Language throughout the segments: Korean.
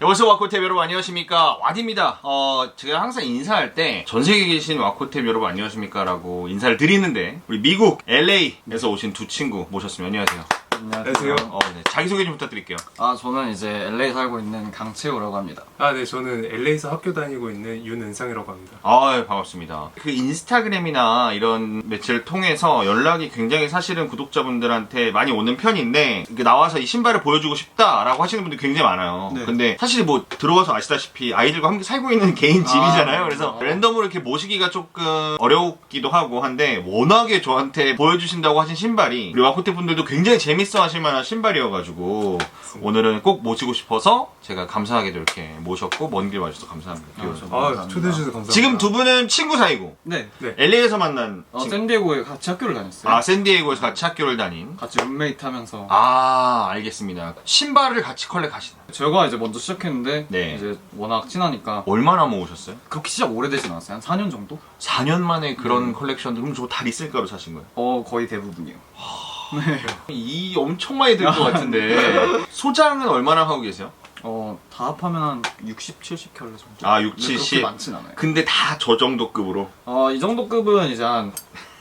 여기서 와코탭 여러분 안녕하십니까? 와디입니다. 어 제가 항상 인사할 때 전 세계에 계신 와코탭 여러분 안녕하십니까? 라고 인사를 드리는데 우리 미국 LA에서 오신 두 친구 모셨습니다. 안녕하세요 안녕하세요. 어, 네. 자기소개 좀 부탁드릴게요 아 저는 이제 LA 살고 있는 강채우라고 합니다. 아, 네, 저는 LA에서 학교 다니고 있는 윤은상이라고 합니다. 아 예, 반갑습니다 그 인스타그램이나 이런 매체를 통해서 연락이 굉장히 사실은 구독자분들한테 많이 오는 편인데 이렇게 나와서 이 신발을 보여주고 싶다라고 하시는 분들이 굉장히 많아요 네. 근데 사실 뭐 들어가서 아시다시피 아이들과 함께 살고 있는 개인 집이잖아요 아, 그래서 어. 랜덤으로 이렇게 모시기가 조금 어렵기도 하고 한데 워낙에 저한테 보여주신다고 하신 신발이 우리 와코테 분들도 굉장히 재밌 어 하실 만한 신발이어가지고 오늘은 꼭 모시고 싶어서 제가 감사하게도 이렇게 모셨고 먼 길 와주셔서 감사합니다 아, 아, 감사합니다. 초대해 주셔서 감사합니다. 지금 두 분은 친구 사이고 네. LA에서 만난 어, 친구. 샌디에고에 같이 학교를 다녔어요. 아 샌디에고에서 같이 학교를 다닌 같이 룸메이트 하면서 아 알겠습니다 신발을 같이 컬렉하시나 제가 이제 먼저 시작했는데 네. 이제 워낙 친하니까 얼마나 모으셨어요? 그렇게 시작 오래되진 않았어요. 한 4년 정도? 4년 만에 그런 음. 컬렉션들 그럼 저거 다 리셀가로 사신 거예요? 어 거의 대부분이요. 이 엄청 많이 들 것 같은데 소장은 얼마나 하고 계세요? 어 다 합하면 한 60, 70켤레 정도. 아, 6, 근데 70. 그렇게 많진 않아요. 근데 다 저 정도 급으로 어 이 정도 급은 이제 한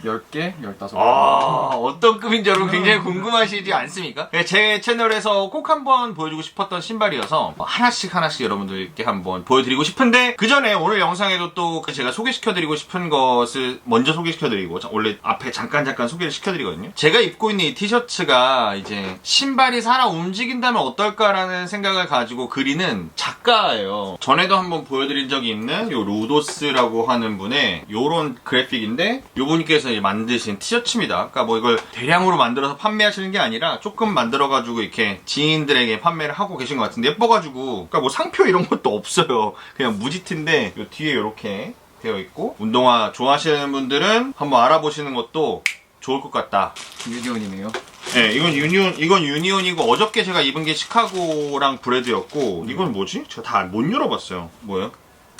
10개, 15개. 아 어떤 급인 지 여러분 굉장히 궁금하시지 않습니까? 네, 제 채널에서 꼭 한번 보여주고 싶었던 신발이어서 하나씩 하나씩 여러분들께 한번 보여드리고 싶은데 그 전에 오늘 영상에도 또그 제가 소개시켜드리고 싶은 것을 먼저 소개시켜드리고 자, 원래 앞에 잠깐 잠깐 소개를 시켜드리거든요. 제가 입고 있는 이 티셔츠가 이제 신발이 살아 움직인다면 어떨까라는 생각을 가지고 그리는 작가예요. 전에도 한번 보여드린 적이 있는 요 루도스라고 하는 분의 요런 그래픽인데 요 분께서 이제 만드신 티셔츠입니다. 그러니까 뭐 이걸 대량으로 만들어서 판매하시는 게 아니라 조금 만들어가지고 이렇게 지인들에게 판매를 하고 계신 것 같은데 예뻐가지고 그러니까 뭐 상표 이런 것도 없어요. 그냥 무지티인데 요 뒤에 이렇게 되어 있고 운동화 좋아하시는 분들은 한번 알아보시는 것도 좋을 것 같다. 유니온이네요. 네, 이건 유니온, 이건 유니온이고 어저께 제가 입은 게 시카고랑 브레드였고 이건 뭐지? 제가 다 못 열어봤어요. 뭐예요?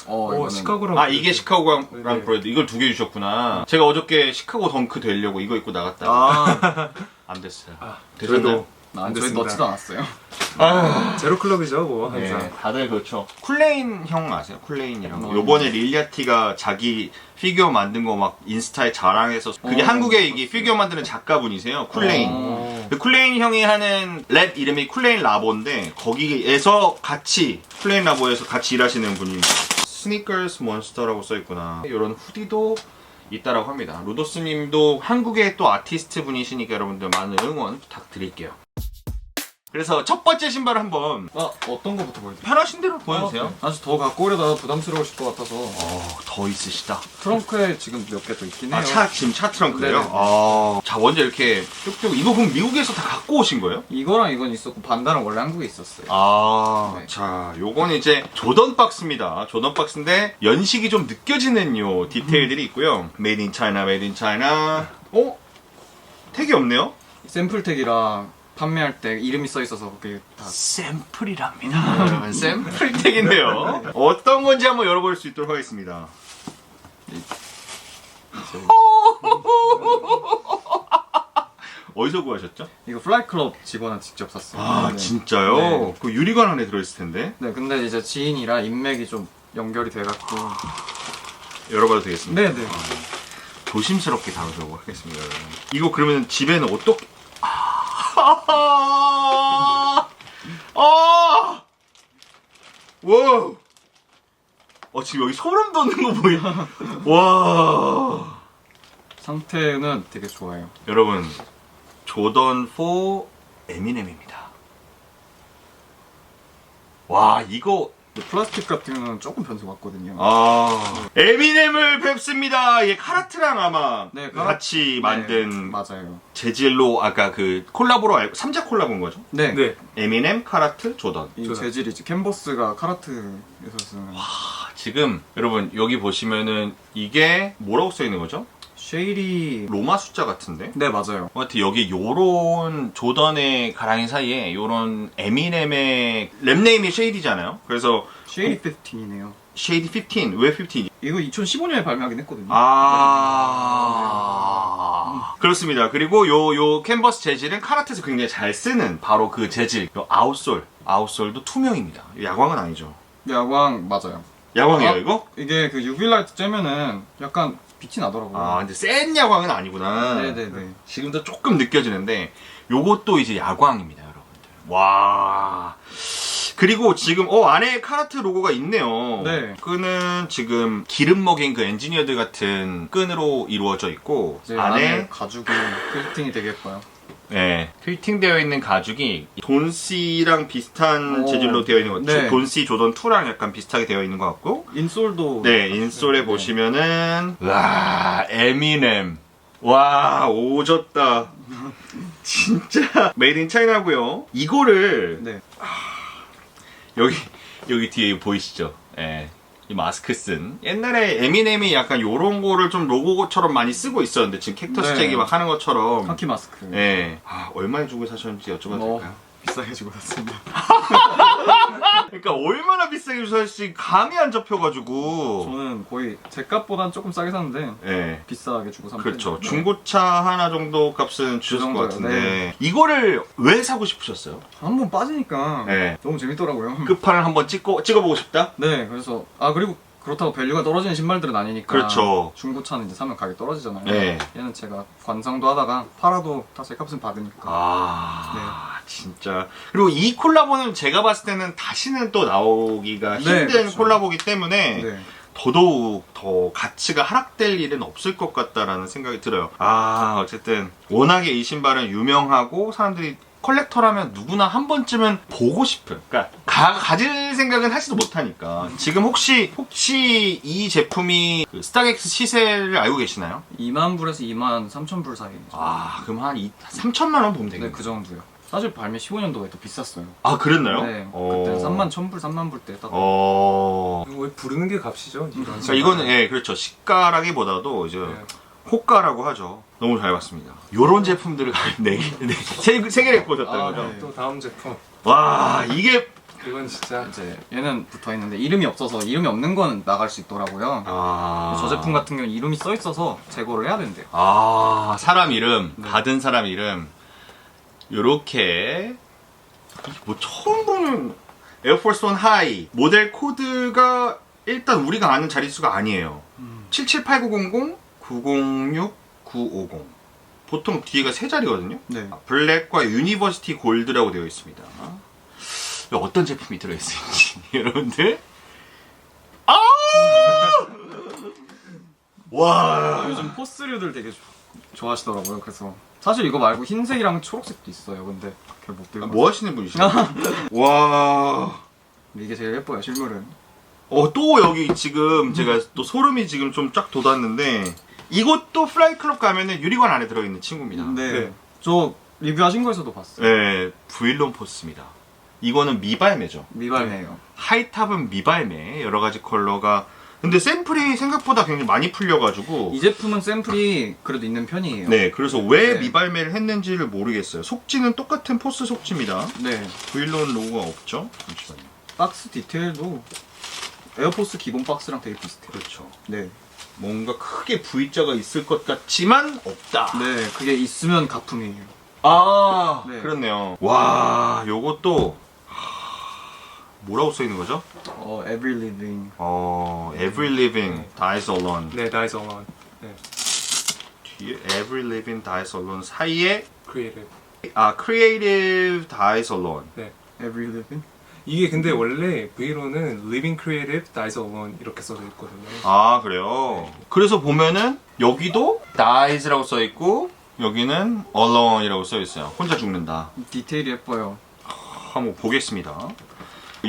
어, 어, 이거는 시카고랑. 아 이게 시카고랑 네. 브레드 이걸 두 개 주셨구나. 제가 어저께 시카고 덩크 되려고 이거 입고 나갔다 가 아, 안 됐어요. 아, 되셨나요? 그래도 난안 저희 됐습니다. 넣지도 않았어요. 아, 제로 클럽이죠, 뭐, 네, 항상. 다들 그렇죠. 쿨레인 형 아세요? 쿨레인이랑 어, 요번에 릴리아티가 자기 피규어 만든 거 막 인스타에 자랑해서 그게 어, 한국의 이게 봤어요. 피규어 만드는 작가분이세요. 쿨레인. 어. 그 쿨레인 형이 하는 랩 이름이 쿨레인 라보인데 거기에서 같이 쿨레인 라보에서 같이 일하시는 분이 스니커스 몬스터라고 써있구나. 이런 후디도 있다라고 합니다. 루도스님도 한국의 또 아티스트 분이시니까 여러분들 많은 응원 부탁드릴게요 그래서 첫 번째 신발 한번 아, 어떤 거부터 보여드릴까요? 편하신 대로 보여주세요 아직 더 갖고 오려다 부담스러우실 것 같아서 어, 더 있으시다 트렁크에 지금 몇 개 더 있긴 해요. 아, 차, 지금 차 트렁크요? 네네. 아, 자, 먼저 이렇게 쭉쭉. 이거 그럼 미국에서 다 갖고 오신 거예요? 이거랑 이건 있었고 반달은 원래 한국에 있었어요. 아, 네. 자, 요건 이제 조던 박스입니다. 조던 박스인데 연식이 좀 느껴지는 요 디테일들이 있고요. 메이드 인 차이나, 메이드 인 차이나. 어? 택이 없네요? 샘플 택이랑 판매할 때 이름이 써 있어서 그게 다 샘플이랍니다. 여러분, 샘플 택인데요. 어떤 건지 한번 열어볼 수 있도록 하겠습니다. 어디서 구하셨죠? 이거 플라이클럽 직원은 직접 샀어요. 아, 네. 진짜요? 네. 그 유리관 안에 들어있을 텐데. 네, 근데 이제 지인이라 인맥이 좀 연결이 돼갖고. 열어봐도 되겠습니다. 네, 네. 조심스럽게 다루도록 하겠습니다. 여러분. 이거 그러면 집에는 어떻게? 아, 아, 와, 어 지금 여기 소름 돋는 거 보여? 와, 상태는 되게 좋아요. 여러분 조던 4 에미넴입니다. 와 이거 근데 플라스틱 같은 경우는 조금 변수 같거든요. 아 에미넴을 뵙습니다. 얘 카라트랑 아마 네, 카라- 같이 만든 맞아요. 재질로 아까 그 콜라보로 알고 삼자 콜라보인 거죠? 네. 네. 에미넴, 카라트, 조던. 이 좋다. 재질이지 캔버스가 카라트에서 쓰는 아, 지금 여러분 여기 보시면은 이게 뭐라고 써 있는 거죠? 쉐일이 로마 숫자 같은데? 네 맞아요. 하여튼 여기 요런 조던의 가랑이 사이에 요런 에미넴의 랩네임이 쉐이디잖아요. 그래서 쉐일이 15이네요. 쉐이디 15. 왜 15? 이거 2015년에 발매하긴 했거든요. 아 그렇습니다. 그리고 요 요 캔버스 재질은 카라트에서 굉장히 잘 쓰는 바로 그 재질, 요 아웃솔 아웃솔도 투명입니다. 야광은 아니죠. 야광 맞아요. 야광이에요 아, 이거? 이게 그 UV 라이트 쬐면은 약간 빛이 나더라고요. 아 근데 센 야광은 아니구나. 네네네. 지금도 조금 느껴지는데 요것도 이제 야광입니다 여러분들. 와. 그리고 지금 어 안에 카라트 로고가 있네요. 네. 끈은 지금 기름 먹인 그 엔지니어들 같은 끈으로 이루어져 있고 이제 안에 안에 가죽이 필팅이 되게 예뻐요. 네, 필팅되어 있는 가죽이 돈씨랑 비슷한 오. 재질로 되어 있는 것 같아요. 네. 돈씨 조던 2랑 약간 비슷하게 되어 있는 것 같고 인솔도 네, 인솔에 네. 보시면은 와, 에미넴. 와, 오졌다. 진짜 메이드 인 차이나고요. 이거를 네. 여기 여기 뒤에 보이시죠? 예. 이 마스크 쓴 옛날에 에미넴이 약간 요런 거를 좀 로고처럼 많이 쓰고 있었는데 지금 캡터스 네. 잭이 막 하는 것처럼 카키 마스크. 예. 아, 얼마에 주고 사셨는지 여쭤봐도 어, 될까요? 비싸게 주고 샀습니다. 그러니까 얼마나 비싸게 주셨을지 감이 안 잡혀가지고 저는 거의 제 값보단 조금 싸게 샀는데 예. 비싸게 주고 산 그렇죠. 편이에요. 중고차 하나 정도 값은 주셨을 것 정도요, 같은데 네. 이거를 왜 사고 싶으셨어요? 한번 빠지니까 네. 너무 재밌더라고요. 끝판을 한번 찍고 찍어보고 싶다. 네, 그래서 아 그리고 그렇다고 밸류가 떨어지는 신발들은 아니니까 그렇죠. 중고차는 이제 사면 가격이 떨어지잖아요. 네. 얘는 제가 관상도 하다가 팔아도 다 제 값은 받으니까. 아 진짜 그리고 이 콜라보는 제가 봤을 때는 다시는 또 나오기가 네, 힘든 그렇죠. 콜라보기 때문에 네. 더더욱 더 가치가 하락될 일은 없을 것 같다라는 생각이 들어요. 아, 어쨌든 워낙에 이 신발은 유명하고 사람들이 컬렉터라면 누구나 한 번쯤은 보고 싶은. 그러니까 가, 가질 생각은 하지도 못하니까. 지금 혹시 혹시 이 제품이 그 스타렉스 시세를 알고 계시나요? 2만 불에서 2만 3천 불 사이. 아, 그럼 한 2, 3천만 원 보면 네, 되겠네. 그 정도요. 사실 발매 15년도에 더 비쌌어요. 아, 그랬나요? 네, 어. 그때는 3만 1천 불, 3만 불 때 딱. 어. 이거 왜 부르는 게 값이죠? 이런 그러니까 신발은. 이거는 예, 그렇죠. 시가라기보다도 이제 네. 호가라고 하죠. 너무 잘 봤습니다. 요런 제품들을 네, 네, 세, 세 개를 꽂았다는 아, 거죠. 네. 또 다음 제품. 와, 이게 이건 진짜 이제 얘는 붙어 있는데 이름이 없어서 이름이 없는 거는 나갈 수 있더라고요. 아. 저 제품 같은 경우는 이름이 써 있어서 제거를 해야 된대요. 아, 사람 이름, 네. 받은 사람 이름. 요렇게 뭐 처음 보는 에어포스 원 하이 모델 코드가 일단 우리가 아는 자릿수가 아니에요. 778900 906 950. 보통 뒤가 세 자리거든요. 네. 블랙과 유니버시티 골드라고 되어 있습니다. 어떤 제품이 들어있을지 여러분들 아! 와 요즘 포스류들 되게 조- 좋아하시더라고요. 그래서 사실 이거 말고 흰색이랑 초록색도 있어요. 근데 그걸 못 들고. 뭐 하시는 분이시죠? 와. 근데 이게 제일 예뻐요. 실물은. 어, 또 여기 지금 제가 또 소름이 지금 좀 쫙 돋았는데 이것도 플라이 클럽 가면은 유리관 안에 들어있는 친구입니다. 네. 저 리뷰하신 거에서도 봤어요. 네, 브일론 포스입니다. 이거는 미발매죠. 미발매예요. 하이탑은 미발매 여러 가지 컬러가 근데 샘플이 생각보다 굉장히 많이 풀려가지고 이 제품은 샘플이 그래도 있는 편이에요. 네 그래서 왜 네. 미발매를 했는지를 모르겠어요 속지는 똑같은 포스 속지입니다 네. 브일론 로고가 없죠 잠시만요 박스 디테일도 에어포스 기본 박스랑 되게 비슷해요. 그렇죠 네. 뭔가 크게 V자가 있을 것 같지만 없다 네, 그게 있으면 가품이에요. 아 네. 그렇네요 와 요것도 하, 뭐라고 써 있는 거죠? 어, every living. 어 Every Living 네. Dies Alone 네, 나이스 어원. 네, 뒤에 Every Living Dies Alone 사이에 크리에이티브. 아 Creative Dies Alone every living. 이게 근데 원래 V로는 Living Creative Dies Alone 이렇게 써져 있거든요. 아 그래요. 그래서 보면은 여기도 dies라고 써 있고 여기는 alone이라고 써 있어요. 혼자 죽는다. 디테일이 예뻐요. 한번 보겠습니다.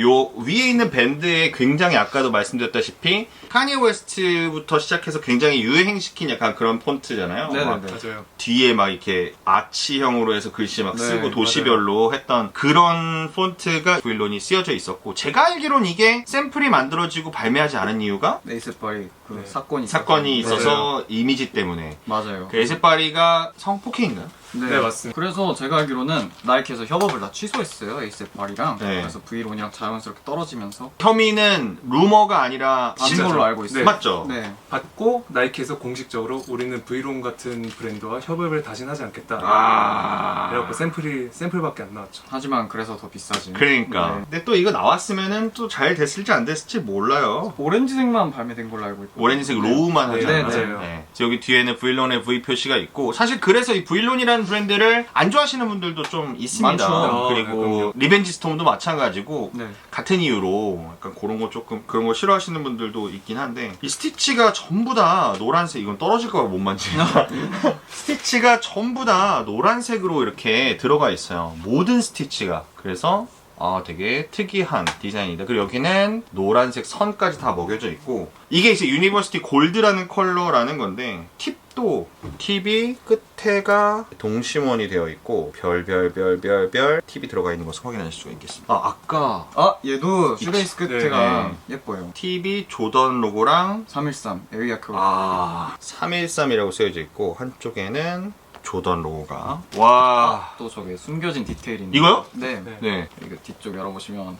요 위에 있는 밴드에 굉장히 아까도 말씀드렸다시피 카니 웨스트부터 시작해서 굉장히 유행시킨 약간 그런 폰트잖아요. 네네네. 막 맞아요. 뒤에 막 이렇게 아치형으로 해서 글씨 막 네, 쓰고 도시별로 했던 그런 폰트가 브일론이 쓰여져 있었고 제가 알기론 이게 샘플이 만들어지고 발매하지 않은 이유가 에이스 바이 그 네. 사건이 사건이. 있어서 이미지 때문에 맞아요. 그 에세파리가 성폭행인가요? 네, 맞습니다. 그래서 제가 알기로는 나이키에서 협업을 다 취소했어요 에이셉 파리랑. 네. 그래서 브이론이랑 자연스럽게 떨어지면서 혐의는 루머가 아니라 아닌 진짜죠. 걸로 알고 있어요. 네. 맞죠? 네. 받고 나이키에서 공식적으로 우리는 브이론 같은 브랜드와 협업을 다시는 하지 않겠다. 아. 그래갖고 샘플이 샘플밖에 안 나왔죠. 하지만 그래서 더 비싸지. 그러니까. 네. 근데 또 이거 나왔으면은 또 잘 됐을지 안 됐을지 몰라요. 오렌지색만 발매된 걸로 알고 있고. 오렌지색 로우만 네, 하잖아요. 네, 맞아요. 네. 여기 뒤에는 브이론의 V 표시가 있고 사실 그래서 이 브이론이라는 브랜드를 안 좋아하시는 분들도 좀 있습니다. 많죠. 그리고 아, 그럼요. 리벤지 스톰도 마찬가지고 네. 같은 이유로 약간 그런 거 조금 그런 거 싫어하시는 분들도 있긴 한데 이 스티치가 전부 다 노란색 이건 떨어질까 봐 못 만지니까 스티치가 전부 다 노란색으로 이렇게 들어가 있어요 모든 스티치가 그래서 아 되게 특이한 디자인이다 그리고 여기는 노란색 선까지 다 먹여져 있고 이게 이제 유니버시티 골드라는 컬러라는 건데 팁 도 팁이 끝에가 동심원이 되어 있고 별별별별별 팁이 들어가 있는 것을 확인하실 수가 있겠습니다 아 아까 아 얘도 슈레이스 끝에가 네. 예뻐요. TV 조던 로고랑 313 에리아 크. 아 313이라고 쓰여져 있고 한쪽에는 조던 로고가 와 또 저게 숨겨진 디테일인데. 이거요? 네. 네. 네. 이거 뒤쪽 열어보시면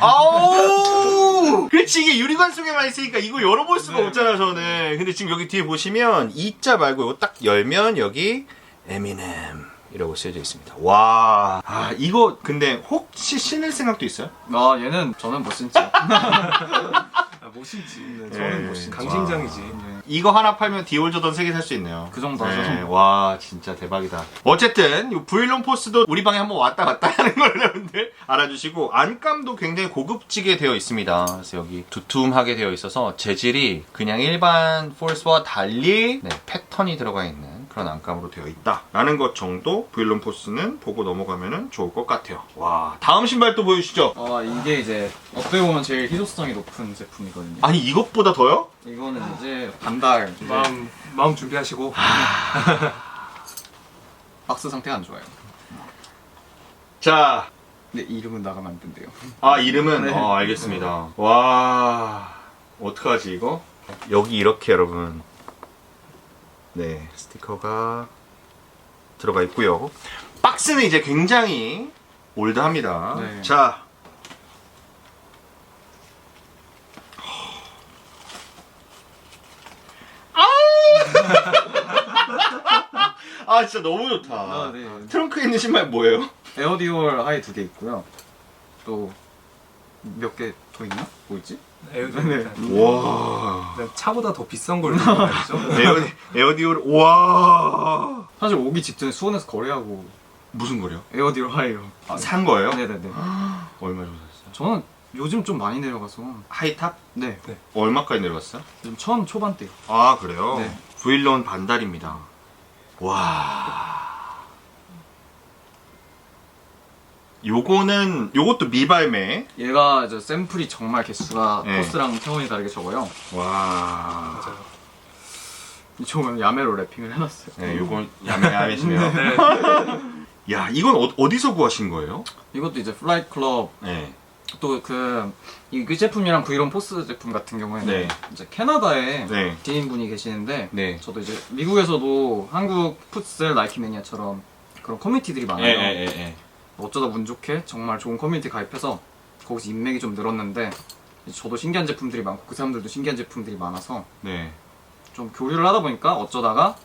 아우 그렇지 이게 유리관 속에만 있으니까 이거 열어볼 수가 네. 없잖아 저는 근데 지금 여기 뒤에 보시면 이자 말고 이거 딱 열면 여기 에미넴 이라고 쓰여져 있습니다 와 아, 이거 근데 혹시 신을 생각도 있어요? 아 얘는 저는 못 신죠. 아, 못 신지. 네, 네. 저는 못 신죠. 강심장이지. 네. 이거 하나 팔면 디올 조던 3개 살 수 있네요. 그 정도 하죠. 네, 와, 진짜 대박이다. 어쨌든, 이 브이론 포스도 우리 방에 한번 왔다 갔다 하는 걸 여러분들 알아주시고, 안감도 굉장히 고급지게 되어 있습니다. 그래서 여기 두툼하게 되어 있어서 재질이 그냥 일반 폴스와 달리 네, 패턴이 들어가 있는 그런 안감으로 되어 있다. 라는 것 정도 브이론 포스는 보고 넘어가면 좋을 것 같아요. 와, 다음 신발 또 보여주시죠. 아 이게 이제 어떻게 보면 제일 희소성이 높은 제품이거든요. 아니, 이것보다 더요? 이거는 이제 반달 이제 마음 마음 준비하시고 박스 상태가 안 좋아요. 자, 근데 이름은 나가면 안 된대요. 아 이름은 네. 어 알겠습니다. 와 어떡하지 이거? 여기 이렇게 여러분 네 스티커가 들어가 있고요. 박스는 이제 굉장히 올드합니다. 네. 자. 아 진짜 너무 좋다. 아, 네. 트렁크에 있는 신발 뭐예요? 에어디올 하이 두 개 있고요. 또 몇 개 더 있나? 뭐 있지? 에어디 네. 와. 차보다 더 비싼 걸 들고 다니죠. 에어, 에어디올, 와. 사실 오기 직전에 수원에서 거래하고 무슨 거래요? 에어디올 하이요. 아, 산 거예요? 네네네. 얼마 정도 샀어요? 저는 요즘 좀 많이 내려가서 하이탑? 네 얼마까지 내려갔어요? 요즘 천 초반대. 아, 그래요? 네. 브일론 반달입니다. 와. 요거는, 요것도 미발매. 얘가 이제 샘플이 정말 개수가 네. 코스랑 차원이 다르게 적어요. 와. 맞아요. 이 쪽은 야매로 rä핑을 해놨어요. 네, 요건 야매, 야매시네요. 네. 야, 이건 어, 디서 구하신 거예요? 이것도 이제 플라이 클럽 네. 또그이 제품이랑 브이론 포스 제품 같은 경우에는 네. 이제 캐나다에 네. 지인분이 계시는데 네. 저도 이제 미국에서도 한국 풋셀 나이키 매니아처럼 그런 커뮤니티들이 많아요. 예, 예, 예, 예. 어쩌다 운 좋게 정말 좋은 커뮤니티 가입해서 거기서 인맥이 좀 늘었는데 저도 신기한 제품들이 많고 그 사람들도 신기한 제품들이 많아서 네. 좀 교류를 하다 보니까 어쩌다가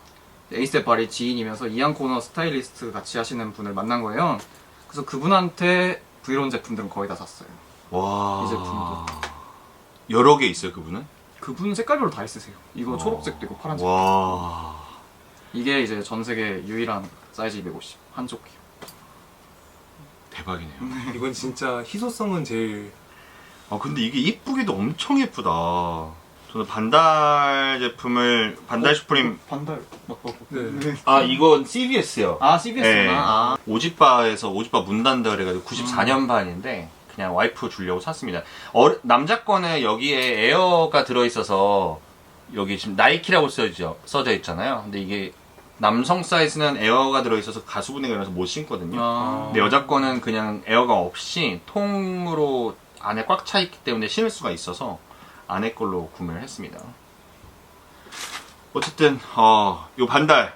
에이스텝 바리 지인이면서 이안 코너 스타일리스트 같이 하시는 분을 만난 거예요. 그래서 그분한테 브이론 제품들은 거의 다 샀어요. 와. 이 제품도. 여러 개 있어요, 그분은? 그분 색깔별로 다 있으세요. 이거 와. 초록색도 있고 파란색. 와. 이게 이제 전 세계 유일한 사이즈 250 한쪽이요. 대박이네요. 이건 진짜 희소성은 제일 아 근데 이게 이쁘기도 엄청 예쁘다. 저는 반달 제품을 반달 슈프림 반달. 네. 아 이건 CVS요. 아 CBS구나. 네. 아. 오지바에서 오지바 문단다 그래가지고 94년 반인데 그냥 와이프 주려고 샀습니다. 어, 남자 거는 여기에 에어가 들어있어서 여기 지금 나이키라고 써져, 써져 있잖아요. 근데 이게 남성 사이즈는 에어가 들어있어서 가수 분해가 일어나서 못 신거든요. 아. 근데 여자 거는 그냥 에어가 없이 통으로 안에 꽉 차 있기 때문에 신을 수가 있어서 안에 걸로 구매를 했습니다. 어쨌든 어, 요 반달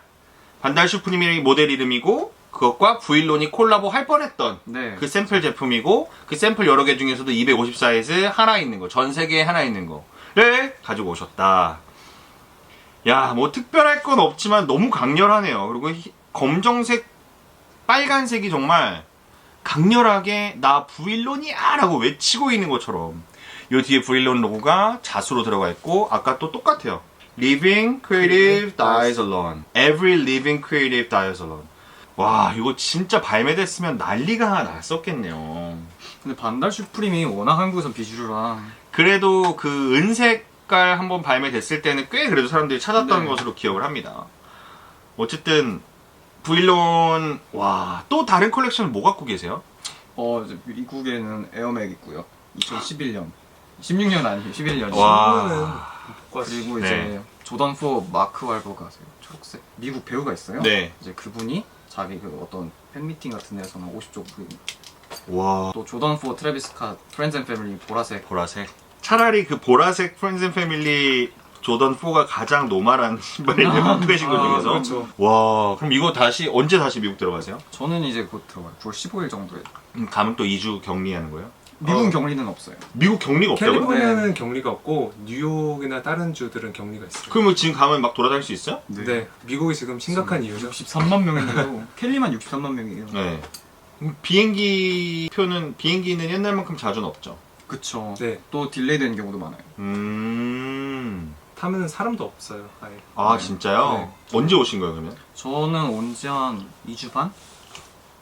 반달 슈프림이 모델 이름이고 그것과 브이론이 콜라보 할 뻔했던 네. 그 샘플 제품이고 그 샘플 여러 개 중에서도 250 사이즈 하나 있는 거 전 세계에 하나 있는 거를 가지고 오셨다. 야, 뭐 특별할 건 없지만 너무 강렬하네요. 그리고 희- 검정색, 빨간색이 정말 강렬하게 나 브이론이야! 라고 외치고 있는 것처럼 요 뒤에 브이론 로고가 자수로 들어가 있고 아까 또 똑같아요. Living Creative Dies Alone. Every Living Creative Dies Alone. 와, 이거 진짜 발매됐으면 난리가 났었겠네요. 근데 반달 슈프림이 워낙 한국에선 비주류라 그래도 그 은색 깔 한번 발매됐을 때는 꽤 그래도 사람들이 찾았던 네. 것으로 기억을 합니다. 어쨌든 브이론 와 또 다른 컬렉션을 뭐 갖고 계세요? 어 이제 미국에는 에어맥 있고요 2011년 16년 아니에요 11년 와. 그리고 네. 이제 조던 4 마크 왈버가 아세요? 초록색 미국 배우가 있어요 네. 이제 그분이 자기 그 어떤 팬미팅 같은 데서는 50쪽 그, 와또 조던 4 트래비스 카 프렌즈 앤 패밀리 보라색 보라색. 차라리 그 보라색 프렌즈 앤 패밀리 조던 4가 가장 노멀한 신발이네요. 갖고 계신 것 아, 중에서. 그렇죠. 와 그럼 이거 다시 언제 다시 미국 들어가세요? 저는 이제 곧 들어가요 9월 15일 정도에 음, 가면 또 2주 격리하는 거예요? 미국 어. 격리는 없어요 미국 격리가 없다고요? 캘리포니아는 격리가 없고 뉴욕이나 다른 주들은 격리가 있어요. 그러면 지금 가면 막 돌아다닐 수 있어요? 네. 미국이 지금 심각한 이유죠. 63만 명인데도 캘리만 63만 명이에요 네. 음, 비행기 표는 비행기는 옛날만큼 자주는 없죠. 그쵸 네. 또 딜레이 되는 경우도 많아요 음. 타면 사람도 없어요. 아예. 아 네. 진짜요? 언제 오신 거예요 그러면? 저는 온 지 한 2주 반?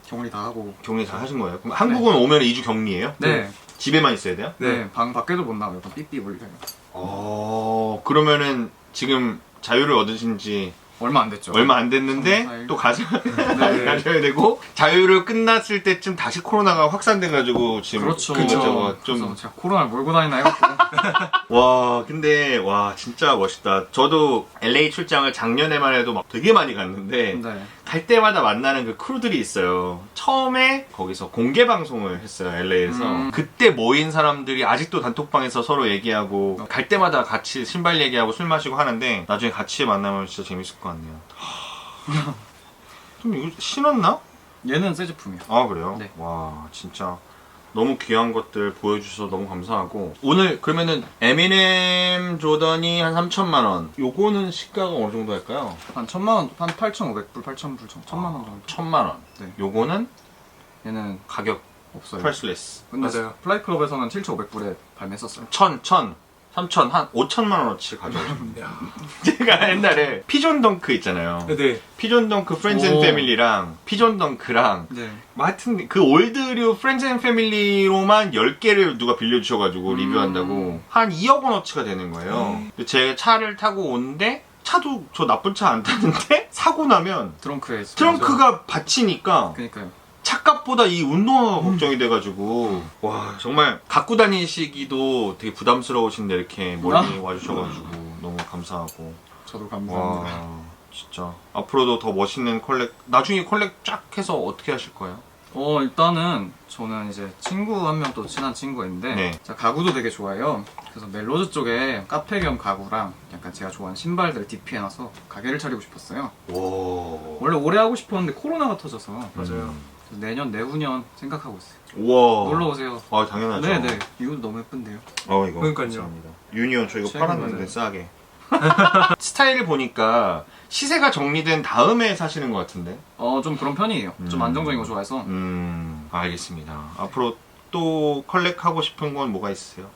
격리 다 하고 격리 다 하신 거예요? 그럼 한국은 오면 2주 격리예요? 네, 집에만 있어야 돼요? 네. 네. 방 밖에도 못 나가요 삐삐 울려요 어 그러면은 지금 자유를 얻으신 지 얼마 안 됐죠 얼마 안 됐는데 삼, 또 가셔 네. 가셔야 되고 자유를 끝났을 때쯤 다시 코로나가 확산돼가지고 지금 그렇죠 이것저것 그래서 좀 제가 코로나를 몰고 다니나 해갖고 와, 근데, 와, 진짜 멋있다. 저도 LA 출장을 작년에만 해도 막 되게 많이 갔는데, 네. 갈 때마다 만나는 그 크루들이 있어요. 처음에 거기서 공개 방송을 했어요, LA에서. 음. 그때 모인 사람들이 아직도 단톡방에서 서로 얘기하고, 갈 때마다 같이 신발 얘기하고 술 마시고 하는데, 나중에 같이 만나면 진짜 재밌을 것 같네요. 하... 좀 이거 신었나? 얘는 새 제품이에요 아 그래요? 네. 와 진짜 너무 귀한 것들 보여주셔서 너무 감사하고. 오늘 그러면은 에미넴 조던이 한 3천만 원. 요거는 시가가 어느 정도 할까요? 한 천만 원, 한 8,500불, 8,000불, 천- 천만 원 정도? 천만 원. 네. 요거는? 얘는 가격 없어요. 프라이슬레스 근데 맞아요. 플라이 클럽에서는 7,500불에 발매했었어요. 천, 천, 삼천, 한 오천만 원어치 가져오셨는데 야. 제가 옛날에 피존 덩크 있잖아요 네, 네. 피존 덩크 프렌즈 앤 오. 패밀리랑 피존 덩크랑 네 뭐 하여튼 그 올드류 프렌즈 앤 패밀리로만 10개를 누가 빌려주셔가지고 음. 리뷰한다고 한 2억 원어치가 되는 거예요. 근데 제가 차를 타고 오는데 차도 저 나쁜 차 안 타는데 사고 나면 트렁크에 있어요 트렁크가 받치니까 그니까요 차값보다 이 운동화가 걱정이 돼가지고. 와 정말 갖고 다니시기도 되게 부담스러우신데 이렇게 멀리 아. 와주셔가지고 너무 감사하고. 저도 감사합니다. 와 진짜. 앞으로도 더 멋있는 컬렉 나중에 컬렉 쫙 해서 어떻게 하실 거예요? 어 일단은 저는 이제 친구 한 명 또 친한 친구가 있는데 네. 제가 가구도 되게 좋아해요. 그래서 멜로즈 쪽에 카페 겸 가구랑 약간 제가 좋아하는 신발들 DP해놔서 가게를 차리고 싶었어요. 와 원래 오래 하고 싶었는데 코로나가 터져서. 맞아요. 그래서 내년 내후년 생각하고 있어요 우와. 놀러 오세요 아 당연하죠. 네네 이것도 너무 예쁜데요 어 이거. 그러니까요. 감사합니다. 유니온 저 이거 최근 팔았는데 맞아요. 싸게. 스타일을 보니까 시세가 정리된 다음에 사시는 것 같은데. 어 좀 그런 편이에요 좀 음. 안정적인 거 좋아해서 음 알겠습니다. 앞으로 또 컬렉하고 싶은 건 뭐가 있으세요?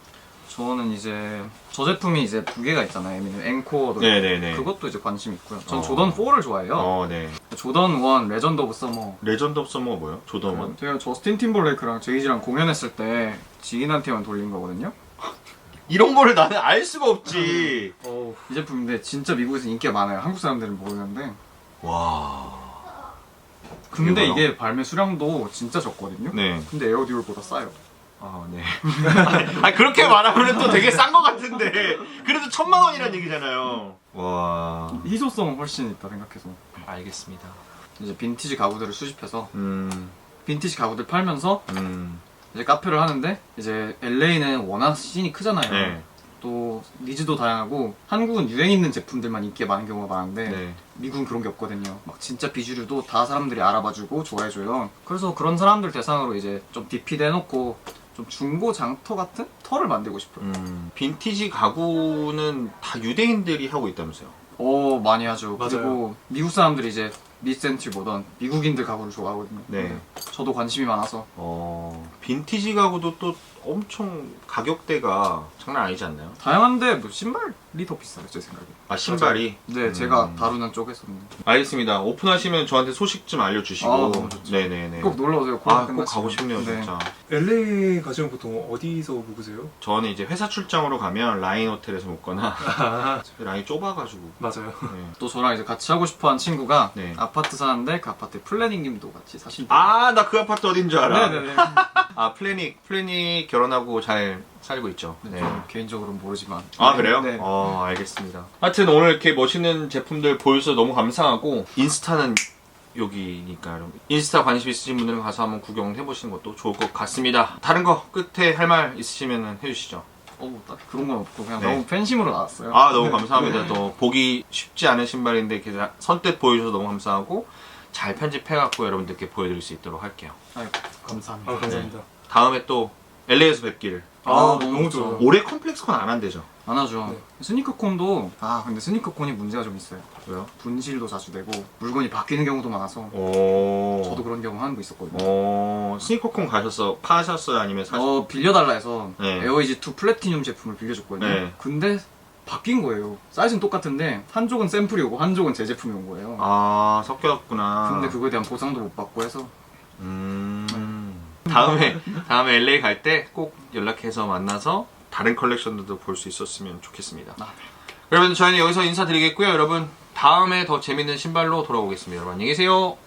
저는 이제 저 제품이 이제 두 개가 있잖아요 에미는 앵코어도 네네네. 그것도 이제 관심 있고요 전 어. 조던 4를 좋아해요 어 네. 조던 1 레전드 오브 서머 레전드 오브 서머가 뭐예요? 조던 원. 제가 저스틴 팀볼레이크랑 제이지랑 공연했을 때 지인한테만 돌린 거거든요. 이런 거를 나는 알 수가 없지. 어우. 이 제품인데 진짜 미국에서 인기가 많아요. 한국 사람들은 모르는데. 와. 근데? 이게 발매 수량도 진짜 적거든요. 네. 근데 에어듀얼보다 싸요. 아 네. 아 그렇게 말하면 또 되게 싼것 같은데 그래도 천만 원이란 얘기잖아요. 와. 희소성은 훨씬 있다 생각해서. 알겠습니다. 이제 빈티지 가구들을 수집해서 음. 빈티지 가구들 팔면서 음. 이제 카페를 하는데 이제 LA는 워낙 씬이 크잖아요. 네. 또 니즈도 다양하고 한국은 유행 있는 제품들만 인기가 많은 경우가 많은데 네. 미국은 그런 게 없거든요. 막 진짜 비주류도 다 사람들이 알아봐주고 좋아해줘요. 그래서 그런 사람들 대상으로 이제 좀 DP도 해놓고 좀 중고 장터 같은 털을 만들고 싶어요. 음, 빈티지 가구는 다 유대인들이 하고 있다면서요? 오 많이 하죠. 맞아요. 그리고 미국 사람들이 이제 미센트리 보던 미국인들 가구를 좋아하거든요. 네. 저도 관심이 많아서 어, 빈티지 가구도 또 엄청 가격대가 장난 아니지 않나요? 다양한데 뭐 신발이 더 비싸요 제 생각에. 아, 신발이? 네, 음. 제가 다루는 쪽에서는 알겠습니다. 오픈하시면 저한테 소식 좀 알려주시고. 아, 너무 좋죠. 네네네. 꼭 놀러 오세요. 아, 꼭 가고. 싶네요, 네. 진짜. LA 가시면 보통 어디서 묵으세요? 저는 이제 회사 출장으로 가면 라인 호텔에서 묵거나 아, 라인이 좁아가지고. 맞아요. 네. 또 저랑 이제 같이 하고 싶어하는 친구가 네. 아파트 사는데 그 아파트 플래닝님도 같이 사신. 아, 나 그 아파트 어딘 줄 알아. 네네네. 아, 플래닉, 플래닉 결혼하고 잘 살고 있죠. 네. 저는 개인적으로는 모르지만. 아 그래요? 네. 어 알겠습니다. 하여튼 오늘 이렇게 멋있는 제품들 보여주셔서 너무 감사하고 인스타는 여기니까 여러분 인스타 관심 있으신 분들은 가서 한번 구경해 보시는 것도 좋을 것 같습니다. 다른 거 끝에 할 말 있으시면 해주시죠. 어, 딱 그런 건 없고 그냥 네. 너무 팬심으로 나왔어요. 아 너무 네. 감사합니다. 또 보기 쉽지 않은 신발인데 이렇게 선뜻 보여주셔서 너무 감사하고 잘 편집해갖고 여러분들께 보여드릴 수 있도록 할게요. 아유, 감사합니다. 아, 감사합니다. 다음에 또 LA에서 뵙기를. 아, 너무 좋아요. 올해 컴플렉스콘 안 한대죠? 안 하죠. 네. 스니커콘도 아 근데 스니커콘이 문제가 좀 있어요. 왜요? 분실도 자주 되고 물건이 바뀌는 경우도 많아서 오. 저도 그런 경우 하는 거 있었거든요. 어, 스니커콘 가셨어? 파셨어요? 아니면 사셨어요? 어 빌려달라 해서 네. 에어이지 2 플래티늄 제품을 빌려줬거든요. 네. 근데 바뀐 거예요. 사이즈는 똑같은데 한쪽은 샘플이 오고 한쪽은 제 제품이 온 거예요. 아, 섞였구나. 근데 그거에 대한 보상도 못 받고 해서 음. 다음에, 다음에 LA 갈 때 꼭 연락해서 만나서 다른 컬렉션들도 볼 수 있었으면 좋겠습니다. 아, 여러분, 저희는 여기서 인사드리겠고요. 여러분, 다음에 더 재밌는 신발로 돌아오겠습니다. 여러분, 안녕히 계세요.